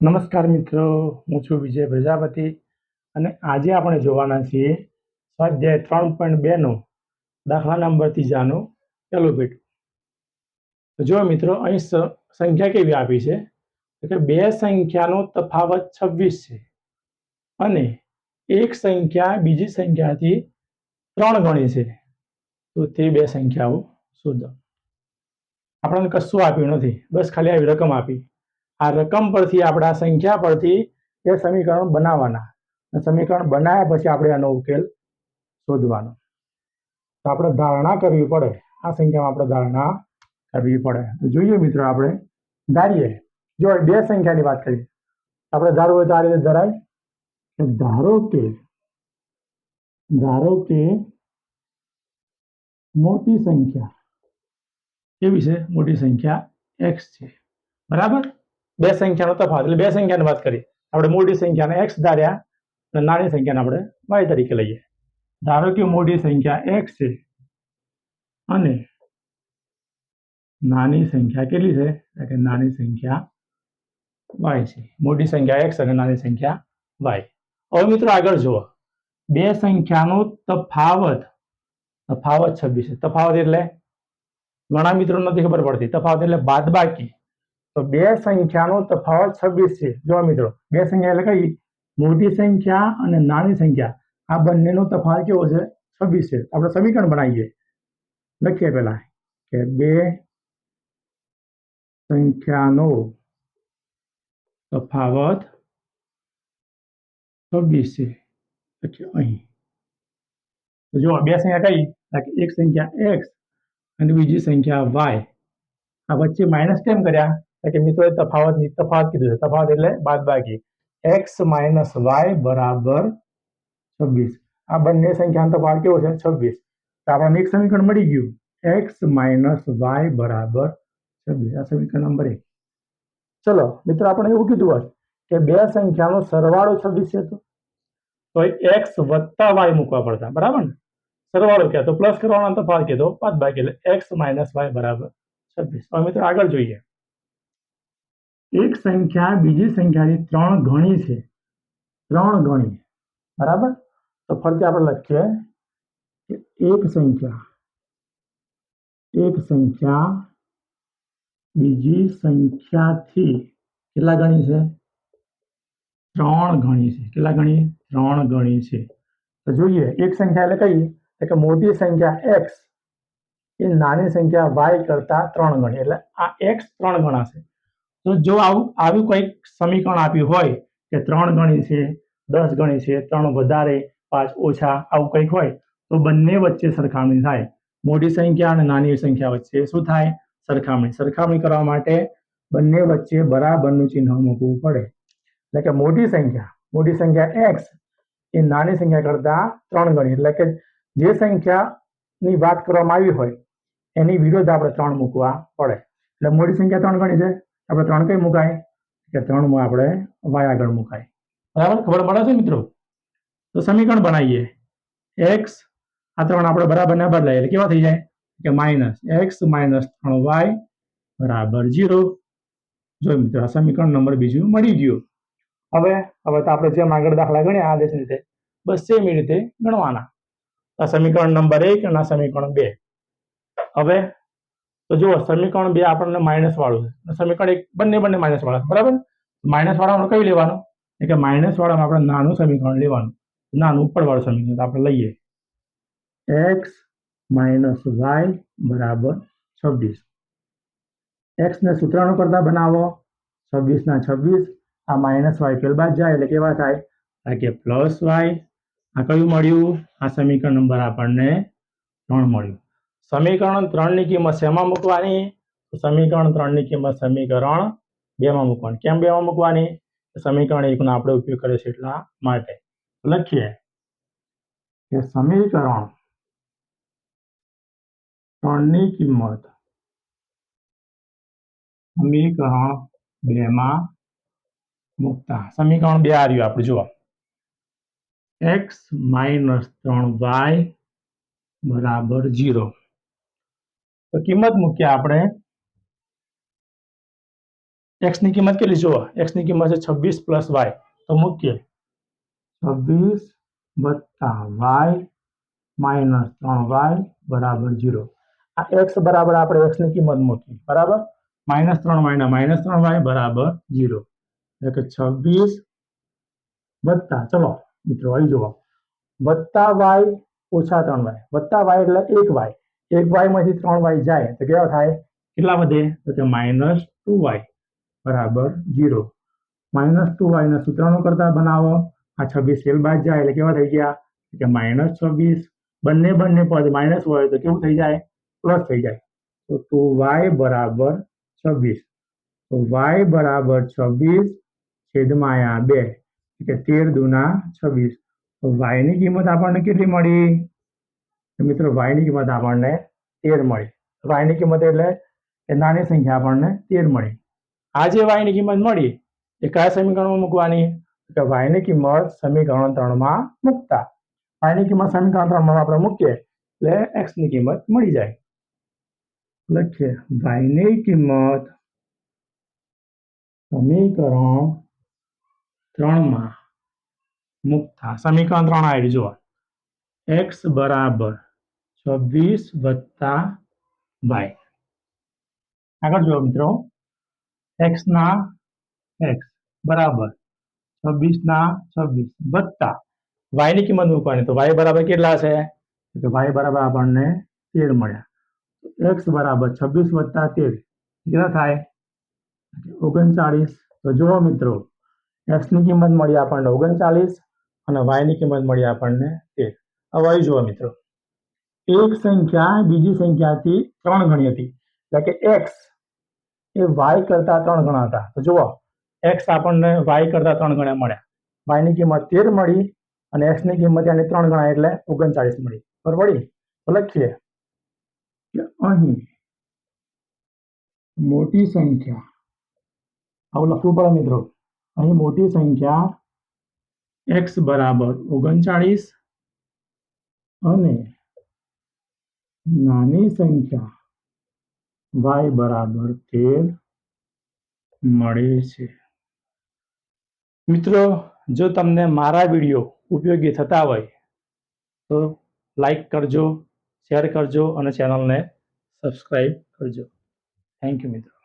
નમસ્કાર મિત્રો, હું છું વિજય પ્રજાપતિ અને આજે આપણે જોવાના છીએ સ્વાધ્યાય ત્રણ પોઈન્ટ બેનો દાખલા નંબર ત્રીજાનો પહેલો પેટ. જો મિત્રો, અહીં સંખ્યા કેવી આપી છે? કે બે સંખ્યાનો તફાવત છવ્વીસ છે અને એક સંખ્યા બીજી સંખ્યાથી ત્રણ ગણી છે. તો તે બે સંખ્યાઓ શોધો. આપણને કશું આપ્યું નથી. બસ ખાલી આવી રકમ આપી. આ રકમ પરથી આપણે આ સંખ્યા પરથી એ સમીકરણ બનાવવાના. સમીકરણ બનાવ્યા પછી આપણે આનો ઉકેલ શોધવાનો. તો આપણે ધારણા કરવી પડે. આ સંખ્યામાં આપણે ધારણા કરવી પડે. તો જોઈએ મિત્રો આપણે. ધારીએ. જો બે સંખ્યાની વાત કરીએ. આપણે ધારવું હોય તો આ રીતે ધરાય. ધારો કે ધારો કે મોટી સંખ્યા. કેવી છે? મોટી સંખ્યા એક્સ છે. બરાબર? બે સંખ્યાનો તફાવત, એટલે બે સંખ્યાની વાત કરીએ. આપણે મોટી સંખ્યાને એક્સ ધાર્યા અને નાની સંખ્યાને આપણે વાય તરીકે લઈએ. ધારો કે મોટી સંખ્યા એક્સ છે અને નાની સંખ્યા કેટલી છે? એટલે કે નાની સંખ્યા વાય છે. મોટી સંખ્યા એક્સ અને નાની સંખ્યા વાય હવે મિત્રો આગળ જુઓ. બે સંખ્યાનો તફાવત તફાવત છવ્વીસ તફાવત એટલે ઘણા મિત્રો નથી ખબર પડતી. તફાવત એટલે બાદબાકી. તો બે સંખ્યાનો તફાવત છવ્વીસ છે. જો મિત્રો, બે સંખ્યા એટલે કઈ? મોટી સંખ્યા અને નાની સંખ્યા. આ બંનેનો તફાવત કેવો છે? છવ્વીસ છે. આપણે સમીકરણ બનાવીએ. લખીએ પહેલા કે બે સંખ્યાનો તફાવત છવ્વીસ છે. અહીં. જો બે સંખ્યા કઈ? એક સંખ્યા એક્સ અને બીજી સંખ્યા વાય. આ વચ્ચે માઇનસ કેમ કર્યા? કે મિત્રોએ તફાવત તફાવત કીધું છે. તફાવત એટલે બાદબાકી. એક્સ માઇનસ વાય બરાબર છવ્વીસ. આ બંને સંખ્યાનો તફાવત કેવો છે? છવ્વીસ. તો આપણને એક સમીકરણ મળી ગયું. એક્સ માઇનસ વાય બરાબર છવ્વીસ. આ સમીકરણ નંબર એક. ચલો, મિત્રો આપણે એવું કીધું હોય કે બે સંખ્યાનો સરવાળો છવ્વીસ છે તો? તો એક્સ વત્તા વાય મૂકવા પડતા. બરાબર ને? સરવાળો ક્યાં તો પ્લસ કરવાનો તફાવત કીધો બાદ બાકી એટલે એક્સ માઇનસ વાય બરાબર છવ્વીસ. હવે મિત્રો આગળ જોઈએ. એક સંખ્યા બીજી સંખ્યાની ત્રણ ગણી છે. ત્રણ ગણી. બરાબર? તો ફરીથી આપણે લખીએ કે એક સંખ્યા. એક સંખ્યા, બીજી સંખ્યાથી કેટલા ગણી છે? ત્રણ ગણી છે. કેટલા ગણી? ત્રણ ગણી છે. તો જોઈએ, એક સંખ્યા એટલે કઈ? તો કે મોટી સંખ્યા એક્સ એ નાની સંખ્યા વાય કરતા ત્રણ ગણી. એટલે આ એક્સ ત્રણ ગણા છે તો જો આવું આવું કંઈક સમીકરણ આપ્યું હોય કે ત્રણ ગણી છે, દસ ગણી છે, ત્રણ વધારે, પાંચ ઓછા, આવું કંઈક હોય, તો બંને વચ્ચે સરખામણી થાય. મોટી સંખ્યા અને નાની સંખ્યા વચ્ચે શું થાય? સરખામણી. સરખામણી કરવા માટે બંને વચ્ચે બરાબરનું ચિહ્ન મૂકવું પડે. એટલે કે મોટી સંખ્યા મોટી સંખ્યા એક્સ એ નાની સંખ્યા કરતા ત્રણ ગણી. એટલે કે જે સંખ્યાની વાત કરવામાં આવી હોય, એની વિરોધ આપણે ત્રણ મૂકવા પડે. એટલે મોટી સંખ્યા ત્રણ ગણી છે. આપણે ત્રણ કઈ મુકાય? કે ત્રણમાં આપણે વાય આગળ મુકાય. બરાબર? ખબર પડે છે મિત્રો? તો સમીકરણ બનાવીએ. એક્સ આ ત્રણ આપણે બરાબર ના બદલાય. એટલે કેવા થઈ જાય? કે માઇનસ એક્સ માઇનસ ત્રણ વાય બરાબર જીરો જો મિત્રો, આ સમીકરણ નંબર બીજું મળી ગયું. હવે હવે તો આપણે જેમ આગળ દાખલા ગણ્યા આદેશ રીતે બસ સેમ રીતે ગણવાના. આ સમીકરણ નંબર એક અને આ સમીકરણ બે. હવે તો જુઓ, સમીકરણ બે આપણને માઇનસ વાળું છે. સમીકરણ એક બંને બંને માઇનસ વાળા છે. બરાબર? માઇનસ વાળામાં કયું લેવાનું? એટલે કે માઇનસ વાળામાં આપણે નાનું સમીકરણ લેવાનું. નાનું ઉપરવાળું સમીકરણ. આપણે લઈએ. એક્સ માઇનસ વાય બરાબર છવ્વીસ. એક્સને સૂત્રાણુ કરતા બનાવો. છવ્વીસના છવ્વીસ. આ માઇનસ વાય પેલ બાદ જાય એટલે કેવા થાય? આ કે પ્લસ વાય આ કયું મળ્યું? આ સમીકરણ નંબર આપણને ત્રણ મળ્યું. સમીકરણ ત્રણની કિંમત શેમાં મૂકવાની? સમીકરણ ત્રણની કિંમત સમીકરણ બેમાં મૂકવાની. કેમ બેમાં મૂકવાની? સમીકરણ એકનો આપણે ઉપયોગ કર્યો છે એટલા માટે. લખીએ. કે સમીકરણ ત્રણની કિંમત સમીકરણ બેમાં મૂકતા. સમીકરણ બે આ રહ્યું આપણે, જુઓ. એક્સ માઇનસ ત્રણ વાય બરાબર જીરો તો કિંમત મૂકીએ આપણે એક્સની કિંમત કેટલી જુઓ એક્સની કિંમત છે છવ્વીસ પ્લસ વાય તો મૂકીએ છવ્વીસ વત્તા વાય માઇનસ ત્રણ વાય બરાબર જીરો આ એક્સ બરાબર આપણે એક્સની કિંમત મૂકી બરાબર માઇનસ ત્રણ વાય માઇનસ ત્રણ વાય બરાબર જીરો એટલે કે છવ્વીસ વત્તા ચલો મિત્રો અહીં જુઓ વત્તા વાય ઓછા ત્રણ વાય વત્તા વાય એટલે એક વાય એક વાયમાંથી ત્રણ વાય જાય, તો કેવા થાય? કેટલા વધે? તો કે માઇનસ ટુ વાય બરાબર જીરો માઇનસ ટુ વાય ના સૂત્રનો કરતા બનાવો. આ છવ્વીસ સેલ બાદ જાય એટલે કેવા થઈ ગયા? કે માઇનસ છવ્વીસ. બંને બંને પદ માઇનસ હોય તો કેવું થઈ જાય? પ્લસ થઈ જાય. તો ટુ વાય બરાબર છવ્વીસ. તો વાય બરાબર છવ્વીસ છેદમાં અહીંયા બે. એટલે તેર દુના છવ્વીસ. y કિંમત આપણને કેટલી મળી? મિત્રો y કિંમત આપણને તેર મળી. y કિંમત એટલે કે નાની સંખ્યા આપણને તેર મળી. આ જે વાયની કિંમત મળી, એ કયા સમીકરણમાં મૂકવાની? કે વાયની કિંમત સમીકરણ ત્રણમાં મૂકતા. વાયની કિંમત સમીકરણ ત્રણમાં આપણે મૂકીએ, એટલે એક્સની કિંમત મળી જાય. લખીએ વાયની કિંમત સમીકરણ ત્રણમાં મુકતા. સમીકરણ ત્રણ આવી જુઓ. એક્સ બરાબર છવ્વીસ વત્તા વાય. આગળ જુઓ મિત્રો. એક્સ ના એક્સ બરાબર. છવ્વીસ ના છવ્વીસ વત્તા. વાયની કિંમત મૂકવાની. તો વાય બરાબર કેટલા છે તો વાય બરાબર આપણને તેર મળ્યા. એક્સ બરાબર છવ્વીસ વત્તા તેર. કેટલા થાય? ઓગણચાળીસ. તો જુઓ મિત્રો. એક્સની કિંમત મળી આપણને ઓગણચાળીસ અને વાયની કિંમત મળી આપણને તેર. હવે જુઓ મિત્રો. એક સંખ્યા બીજી સંખ્યાથી ત્રણ ગણી હતી. એટલે કે એક્સ એ વાય કરતા ત્રણ ગણા હતા. તો જુઓ એક્સ આપણને વાય કરતા ત્રણ ગણા મળ્યા. વાયની કિંમત તેર મળી અને એક્સની કિંમત એની ત્રણ ગણા એટલે ઓગણચાળીસ મળી. બરોબર? તો લખીએ કે અહીં મોટી સંખ્યા, આવું લખવું પડે મિત્રો. અહીં મોટી સંખ્યા એક્સ બરાબર ઓગણચાળીસ અને નાની સંખ્યા વાય બરાબર તેર મળે છે. મિત્રો, જો તમને મારા વીડિયો ઉપયોગી થતા હોય, તો લાઈક કરજો શેર કરજો અને ચેનલને સબસ્ક્રાઈબ કરજો. થેન્ક યુ મિત્રો.